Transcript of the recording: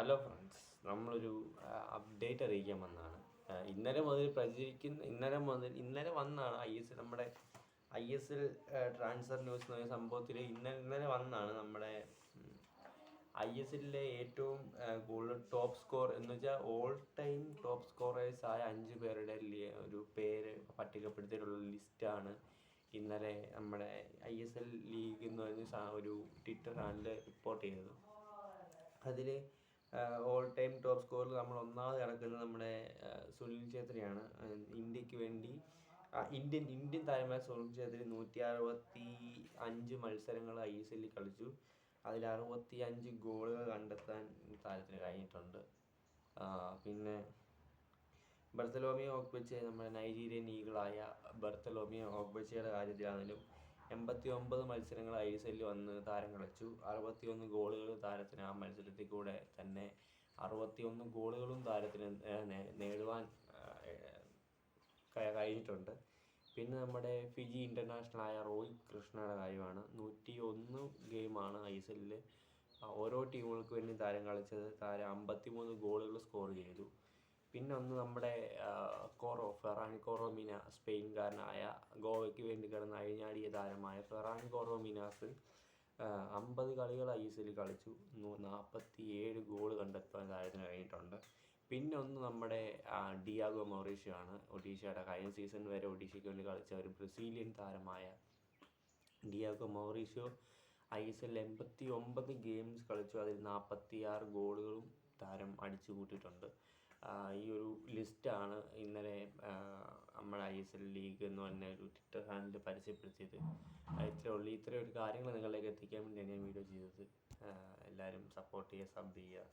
Hello friends നമ്മളൊരു update അറിയിക്കാൻ വന്നതാണ്. ഇന്നലെ മുതൽ പ്രചരിക്കുന്ന ഇന്നലെ മുതൽ ഇന്നലെ വന്നാണ് ഐ എസ് നമ്മുടെ I S L transfer news എന്ന സംഭവത്തിൽ ഇന്നലെ വന്നാണ് നമ്മുടെ ഐ എസ് എല്ലിലെ ഏറ്റവും കൂടുതൽ ടോപ്പ് സ്കോർ എന്ന് വെച്ചാൽ ഓൾ ടൈം ടോപ്പ് സ്കോറേഴ്സ് ആയ അഞ്ച് പേരുടെ ഒരു പേര് പട്ടികപ്പെടുത്തിയിട്ടുള്ള ലിസ്റ്റാണ് ഇന്നലെ നമ്മുടെ ഐ എസ് എൽ ലീഗ് എന്ന് പറഞ്ഞ ഒരു ട്വിറ്റർ ചാനൽ റിപ്പോർട്ട് ചെയ്തത്. അതിൽ ഓൾ ടൈം ടോപ്പ് സ്കോറിൽ നമ്മൾ ഒന്നാമത് കിടക്കുന്നത് നമ്മുടെ സുനിൽ ഛേത്രിയാണ്. ഇന്ത്യയ്ക്ക് വേണ്ടി ഇന്ത്യൻ ഇന്ത്യൻ താരമായ സുനിൽ ഛേത്രി നൂറ്റി അറുപത്തി അഞ്ച് മത്സരങ്ങൾ ഐ എസ് എല്ലിൽ കളിച്ചു. അതിൽ അറുപത്തി അഞ്ച് ഗോളുകൾ കണ്ടെത്താൻ താരത്തിന് കഴിഞ്ഞിട്ടുണ്ട്. പിന്നെ ബർത്തലോമിയോ ഓക്ബച്ചെ നമ്മുടെ നൈജീരിയൻ ഈഗിളായ ബർത്തലോമിയോ ഓക്ബച്ചയുടെ കാര്യത്തിലാണെങ്കിലും എൺപത്തി ഒമ്പത് മത്സരങ്ങൾ ഐ എസ് എല്ലിൽ വന്ന് താരം കളിച്ചു അറുപത്തിയൊന്ന് ഗോളുകൾ താരത്തിന് ആ മത്സരത്തിൽ കൂടെ തന്നെ അറുപത്തിയൊന്ന് ഗോളുകളും താരത്തിന് നേടുവാൻ കഴിഞ്ഞിട്ടുണ്ട്. പിന്നെ നമ്മുടെ ഫിജി ഇന്റർനാഷണൽ ആയ റോയ് കൃഷ്ണയുടെ കാര്യമാണ്. നൂറ്റി ഒന്ന് ഗെയിമാണ് ഐ എസ് എല്ലിൽ ഓരോ ടീമുകൾക്ക് വേണ്ടി താരം കളിച്ചത്. താരം അമ്പത്തിമൂന്ന് ഗോളുകൾ സ്കോർ ചെയ്തു. പിന്നെ ഒന്ന് നമ്മുടെ കോറോ ഫെറാൻ കോറോമിന സ്പെയിൻകാരനായ ഗോവയ്ക്ക് വേണ്ടി കിടന്ന അഴിഞ്ഞാടിയ താരമായ ഫെറാൻ കോറോമിനാസ് അമ്പത് കളികൾ ഐ എസ് എല്ലിൽ കളിച്ചു. നാൽപ്പത്തി ഏഴ് ഗോൾ കണ്ടെത്താൻ താരത്തിന് കഴിഞ്ഞിട്ടുണ്ട്. പിന്നെ ഒന്ന് നമ്മുടെ ഡിയാഗോ മൊറീഷ്യോ ആണ് ഒഡീഷയുടെ കഴിഞ്ഞ സീസൺ വരെ ഒഡീഷയ്ക്ക് വേണ്ടി കളിച്ച ഒരു ബ്രസീലിയൻ താരമായ ഡിയാഗോ മൗറീഷ്യോ ഐ എസ് എല്ലിൽ എൺപത്തി ഒമ്പത് ഗെയിംസ് കളിച്ചു. അതിൽ നാൽപ്പത്തി ആറ് ഗോളുകളും താരം അടിച്ചു കൂട്ടിയിട്ടുണ്ട് ഈ ഒരു ലിസ്റ്റാണ് ഇന്നലെ നമ്മുടെ ഐ എസ് എൽ ലീഗ് എന്ന് പറഞ്ഞ ഒരു ട്വിറ്റർ ഹാൻഡിൽ പരസ്യപ്പെടുത്തിയത് ഇത്രയേ ഉള്ളൂ. ഇത്രയും ഒരു കാര്യങ്ങൾ നിങ്ങളിലേക്ക് എത്തിക്കാൻ വേണ്ടിയാണ് ഞാൻ വീഡിയോ ചെയ്തത്. എല്ലാവരും സപ്പോർട്ട് ചെയ്യുക സബ് ചെയ്യുക.